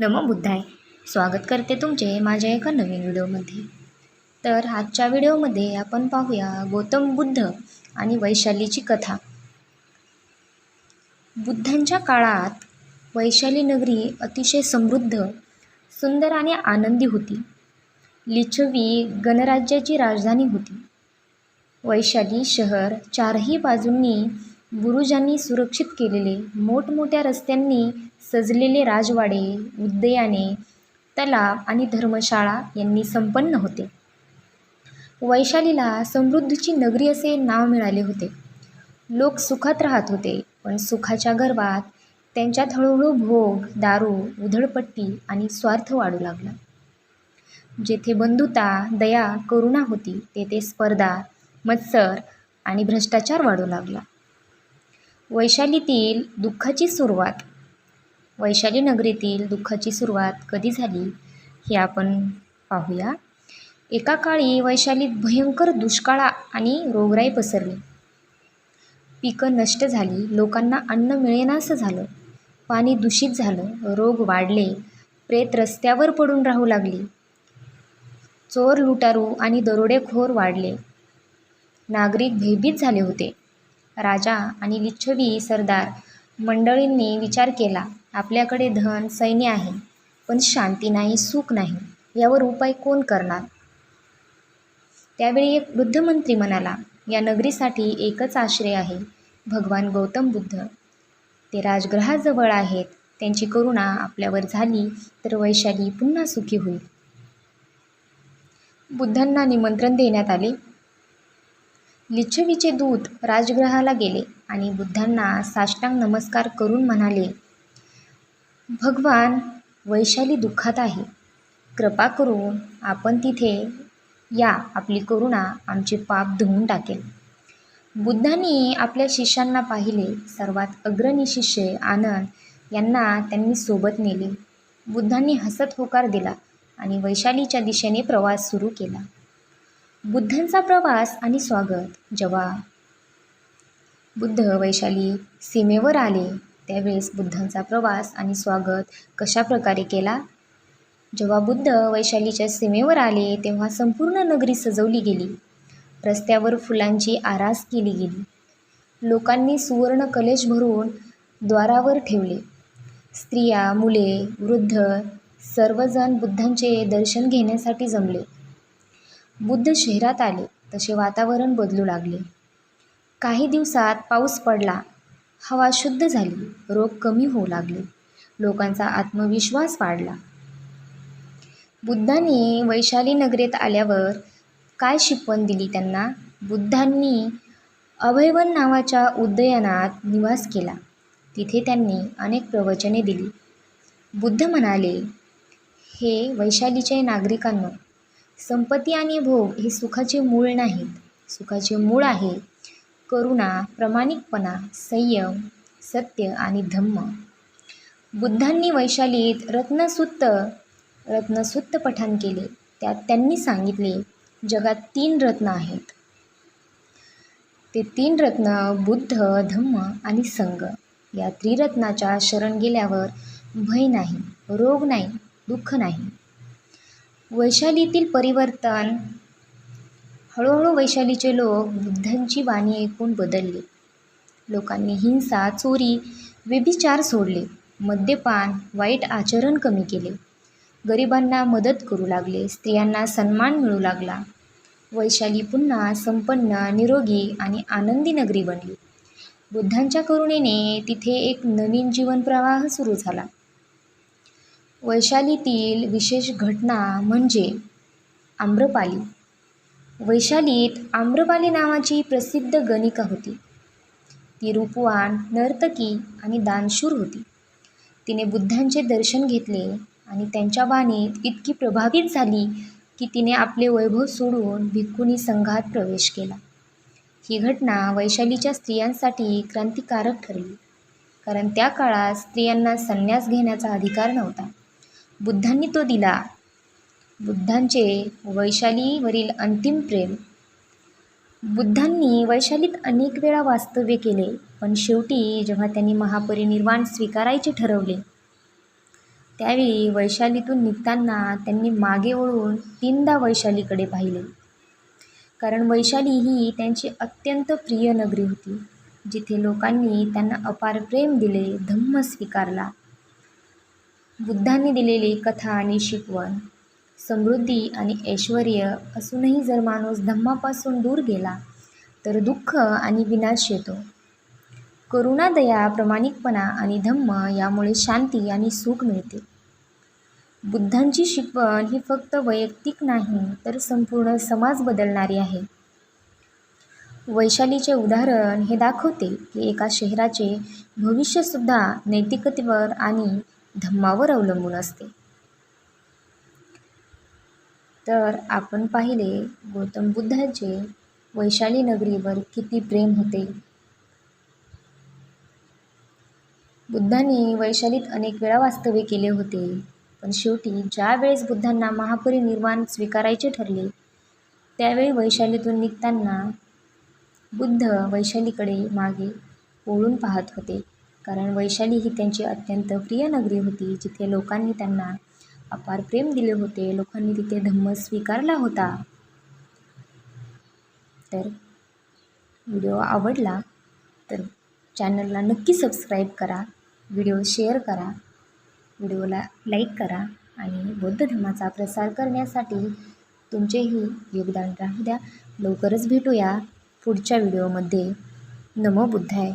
नमो बुद्धाय. स्वागत करते तुमचे माझ्या एका नवीन व्हिडिओमध्ये. तर आजच्या व्हिडिओमध्ये आपण पाहूया गौतम बुद्ध आणि वैशालीची कथा. बुद्धांच्या काळात वैशाली नगरी अतिशय समृद्ध सुंदर आणि आनंदी होती. लिच्छवी गणराज्याची राजधानी होती. वैशाली शहर चारही बाजूंनी बुरुजांनी सुरक्षित केलेले मोठमोठ्या रस्त्यांनी सजलेले राजवाडे उद्याने तलाव आणि धर्मशाळा यांनी संपन्न होते. वैशालीला समृद्धीची नगरी असे नाव मिळाले होते. लोक सुखात राहत होते पण सुखाच्या गर्भात त्यांच्यात हळूहळू भोग दारू उधळपट्टी आणि स्वार्थ वाढू लागला. जेथे बंधुता दया करुणा होती तेथे स्पर्धा मत्सर आणि भ्रष्टाचार वाढू लागला. वैशालीतील दुःखाची सुरुवात. वैशाली नगरीतील दुःखाची सुरुवात कधी झाली हे आपण पाहूया. एका काळी वैशालीत भयंकर दुष्काळ आणि रोगराई पसरली. पिकं नष्ट झाली लोकांना अन्न मिळेनासं झालं पाणी दूषित झालं रोग वाढले प्रेत रस्त्यावर पडून राहू लागली. चोर लुटारू आणि दरोडेखोर वाढले. नागरिक भयभीत झाले होते. राजा आणि लिच्छवी सरदार मंडळींनी विचार केला आपल्याकडे धन सैन्य आहे पण शांती नाही सुख नाही यावर उपाय कोण करणार? त्यावेळी एक वृद्ध मंत्री म्हणाला या नगरीसाठी एकच आश्रय आहे भगवान गौतम बुद्ध. ते राजग्रहाजवळ आहेत त्यांची करुणा आपल्यावर झाली तर वैशाली पुन्हा सुखी होईल. बुद्धांना निमंत्रण देण्यात आले. लिच्छवीचे दूत राजगृहाला गेले आणि बुद्धांना साष्टांग नमस्कार करून म्हणाले भगवान वैशाली दुःखात आहे. कृपा करून आपण तिथे या आपली करुणा आमचे पाप धुवून टाकेल. बुद्धांनी आपल्या शिष्यांना पाहिले. सर्वात अग्रणी शिष्य आनंद यांना त्यांनी सोबत नेले. बुद्धांनी हसत होकार दिला आणि वैशालीच्या दिशेने प्रवास सुरू केला. बुद्धांचा प्रवास आणि स्वागत. जेव्हा बुद्ध वैशाली सीमेवर आले त्यावेळेस बुद्धांचा प्रवास आणि स्वागत कशा प्रकारे केला? जेव्हा बुद्ध वैशालीच्या सीमेवर आले तेव्हा संपूर्ण नगरी सजवली गेली. रस्त्यावर फुलांची आरास केली गेली. लोकांनी सुवर्ण कलेश भरून द्वारावर ठेवले. स्त्रिया मुले वृद्ध सर्वजण बुद्धांचे दर्शन घेण्यासाठी जमले. बुद्ध शहरात आले. तसे वातावरण बदलू लागले. काही दिवसात पाऊस पडला. हवा शुद्ध झाली. रोग कमी होऊ लागले. लोकांचा आत्मविश्वास वाढला. बुद्धांनी वैशाली नगरीत आल्यावर काय शिकवण दिली त्यांना? बुद्धांनी अभयवन नावाच्या उद्यानात निवास केला. तिथे त्यांनी अनेक प्रवचने दिली. बुद्ध म्हणाले हे वैशालीचे नागरिकांनो संपत्ती आणि भोग हे सुखाचे मूळ नाहीत. सुखाचे मूळ आहे करुणा प्रामाणिकपणा संयम सत्य आणि धम्म. बुद्धांनी वैशालीत रत्नसुत्त रत्नसुत्त पठण केले. त्यात त्यांनी सांगितले जगात तीन रत्न आहेत. ते तीन रत्न बुद्ध धम्म आणि संग या त्रिरत्नाच्या शरण गेल्यावर भय नाही रोग नाही दुःख नाही. वैशालीतील परिवर्तन. हळूहळू वैशालीचे लोक बुद्धांची वाणी ऐकून बदलले. लोकांनी हिंसा चोरी व्यभिचार सोडले. मद्यपान वाईट आचरण कमी केले. गरिबांना मदत करू लागले. स्त्रियांना सन्मान मिळू लागला. वैशाली पुन्हा संपन्न निरोगी आणि आनंदी नगरी बनली. बुद्धांच्या करुणेने तिथे एक नवीन जीवनप्रवाह सुरू झाला. वैशालीतील विशेष घटना म्हणजे आम्रपाली. वैशालीत आम्रपाली नावाची प्रसिद्ध गणिका होती. ती रूपवान नर्तकी आणि दानशूर होती. तिने बुद्धांचे दर्शन घेतले आणि त्यांच्या बाणीत इतकी प्रभावित झाली की तिने आपले वैभव सोडून भिक्खुनी संघात प्रवेश केला. ही घटना वैशालीच्या स्त्रियांसाठी क्रांतिकारक ठरली. कारण त्या काळात स्त्रियांना संन्यास घेण्याचा अधिकार नव्हता. बुद्धांनी तो दिला. बुद्धांचे वैशालीवरील अंतिम प्रेम. बुद्धांनी वैशालीत अनेक वेळा वास्तव्य केले पण शेवटी जेव्हा त्यांनी महापरिनिर्वाण स्वीकारायचे ठरवले त्यावेळी वैशालीतून निघताना त्यांनी मागे वळून तीनदा वैशालीकडे पाहिले. कारण वैशाली ही त्यांची अत्यंत प्रिय नगरी होती जिथे लोकांनी त्यांना अपार प्रेम दिले धम्म स्वीकारला. बुद्धांनी दिलेली कथा आणि शिकवण समृद्धी आणि ऐश्वर असूनही जर माणूस धम्मापासून दूर गेला तर दुःख आणि विनाश येतो. करुणा दया प्रामाणिकपणा आणि धम्म यामुळे शांती आणि सुख मिळते. बुद्धांची शिकवण ही फक्त वैयक्तिक नाही तर संपूर्ण समाज बदलणारी आहे. वैशालीचे उदाहरण हे दाखवते की एका शहराचे भविष्यसुद्धा नैतिकतेवर आणि धम्मावर अवलंबून असते. तर आपण पाहिले गौतम बुद्धाचे वैशाली नगरीवर किती प्रेम होते. बुद्धांनी वैशालीत अनेक वेळा वास्तव्य केले होते पण शेवटी ज्या वेळेस बुद्धांना महापरिनिर्वाण स्वीकारायचे ठरले त्यावेळी वैशालीतून निघताना बुद्ध वैशालीकडे मागे ओळून पाहत होते. कारण वैशाली ही त्यांची अत्यंत प्रिय नगरी होती जिथे लोकांनी त्यांना अपार प्रेम दिले होते. लोकांनी तिथे धम्म स्वीकारला होता. तर व्हिडिओ आवडला तर चॅनलला नक्की सबस्क्राईब करा व्हिडिओ शेअर करा व्हिडिओला लाईक करा आणि बौद्ध धर्माचा प्रसार करण्यासाठी तुमचेही योगदान राहू द्या. लवकरच भेटूया पुढच्या व्हिडिओमध्ये. नमो बुद्धाय.